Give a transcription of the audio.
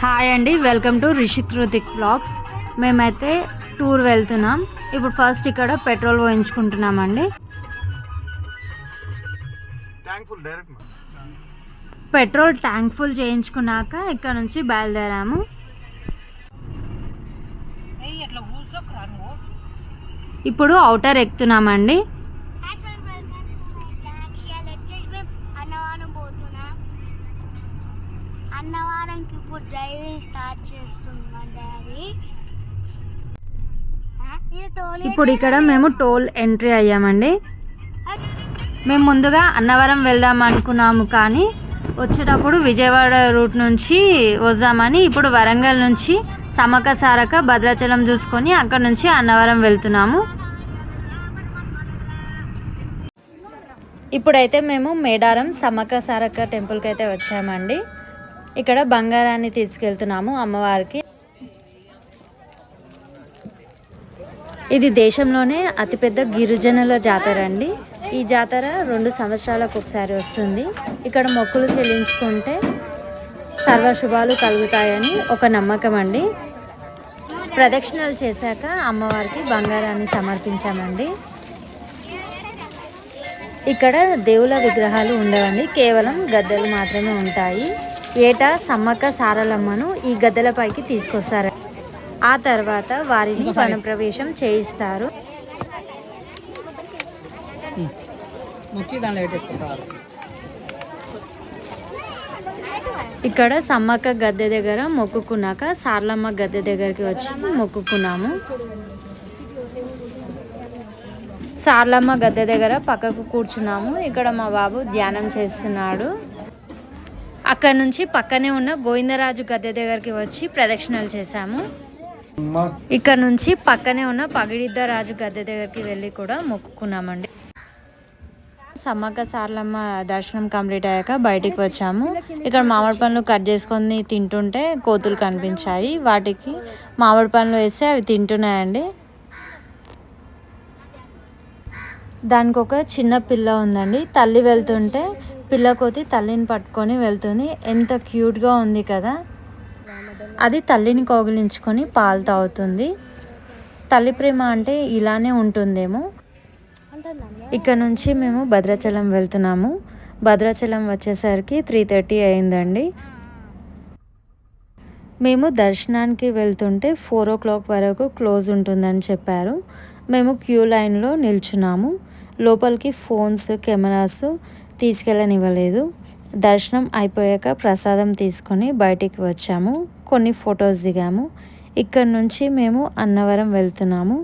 Hi అండి welcome to Rishik Ruthik vlogs మేమైతే tour వెళ్తున్నాం. ఇప్పుడు ఫస్ట్ ఇక్కడ పెట్రోల్ పోయించుకుంటున్నామండి పెట్రోల్ ట్యాంక్ ఫుల్ చేయించుకున్నాక ఇక్కడ నుంచి బయలుదేరాము. ఇప్పుడు అవుటర్ ఎక్కుతున్నామండి. అన్నవరంకి ఇప్పుడు డ్రైవింగ్ స్టార్ట్ చేస్తున్నా డాడీ. ఇప్పుడు ఇక్కడ మేము టోల్ ఎంట్రీ అయ్యామండి. మేము ముందుగా అన్నవరం వెళ్దాం అనుకున్నాము కానీ వచ్చేటప్పుడు విజయవాడ రూట్ నుంచి వద్దామని ఇప్పుడు వరంగల్ నుంచి సమక సారక భద్రాచలం చూసుకొని అక్కడ నుంచి అన్నవరం వెళ్తున్నాము. ఇప్పుడైతే మేము మేడారం సమక సారక టెంపుల్కి అయితే వచ్చామండి. ఇక్కడ బంగారాన్ని తీసుకెళ్తున్నాము అమ్మవారికి. ఇది దేశంలోనే అతిపెద్ద గిరిజనుల జాతర అండి. ఈ జాతర రెండు సంవత్సరాలకు ఒకసారి వస్తుంది. ఇక్కడ మొక్కులు చెల్లించుకుంటే సర్వశుభాలు కలుగుతాయని ఒక నమ్మకం అండి. ప్రదక్షిణలు చేశాక అమ్మవారికి బంగారాన్ని సమర్పించామండి. ఇక్కడ దేవుల విగ్రహాలు ఉండవండి. కేవలం గద్దెలు మాత్రమే ఉంటాయి. ఏటా సమ్మక్క సారలమ్మను ఈ గద్దెలపైకి తీసుకొస్తారు. ఆ తర్వాత వారిని వనప్రవేశం చేయిస్తారు. ఇక్కడ సమ్మక్క గద్దె దగ్గర మొక్కుకున్నాక సార్లమ్మ గద్దె దగ్గరికి వచ్చి మొక్కుకున్నాము. సార్లమ్మ గద్దె దగ్గర పక్కకు కూర్చున్నాము. ఇక్కడ మా బాబు ధ్యానం చేస్తున్నాడు. అక్కడ నుంచి పక్కనే ఉన్న గోవిందరాజు గద్దె దగ్గరికి వచ్చి ప్రదక్షిణలు చేశాము. ఇక్కడ నుంచి పక్కనే ఉన్న పగిడిద్ద రాజు గద్దె దగ్గరికి వెళ్ళి కూడా మొక్కుకున్నామండి. సమ్మక్క సార్లమ్మ దర్శనం కంప్లీట్ అయ్యాక బయటికి వచ్చాము. ఇక్కడ మామిడి పండ్లు కట్ చేసుకొని తింటుంటే కోతులు కనిపించాయి. వాటికి మామిడి పండ్లు వేస్తే అవి తింటున్నాయండి. దానికి ఒక చిన్న పిల్ల ఉందండి. తల్లి వెళ్తుంటే పిల్లకోతి తల్లిని పట్టుకొని వెళ్తుంది. ఎంత క్యూట్గా ఉంది కదా. అది తల్లిని కౌగిలించుకొని పాలు తాగుతుంది. తల్లి ప్రేమ అంటే ఇలానే ఉంటుందేమో. ఇక్కడ నుంచి మేము భద్రాచలం వెళ్తున్నాము. భద్రాచలం వచ్చేసరికి త్రీ థర్టీ అయిందండి. మేము దర్శనానికి వెళ్తుంటే ఫోర్ ఓ క్లాక్ వరకు క్లోజ్ ఉంటుందని చెప్పారు. మేము క్యూ లైన్లో నిల్చున్నాము. లోపలికి ఫోన్స్ కెమెరాస్ తీసుకెళ్ళనివ్వలేదు. దర్శనం అయిపోయాక ప్రసాదం తీసుకొని బయటికి వచ్చాము. కొన్ని ఫొటోస్ దిగాము. ఇక్కడ నుంచి మేము అన్నవరం వెళ్తున్నాము.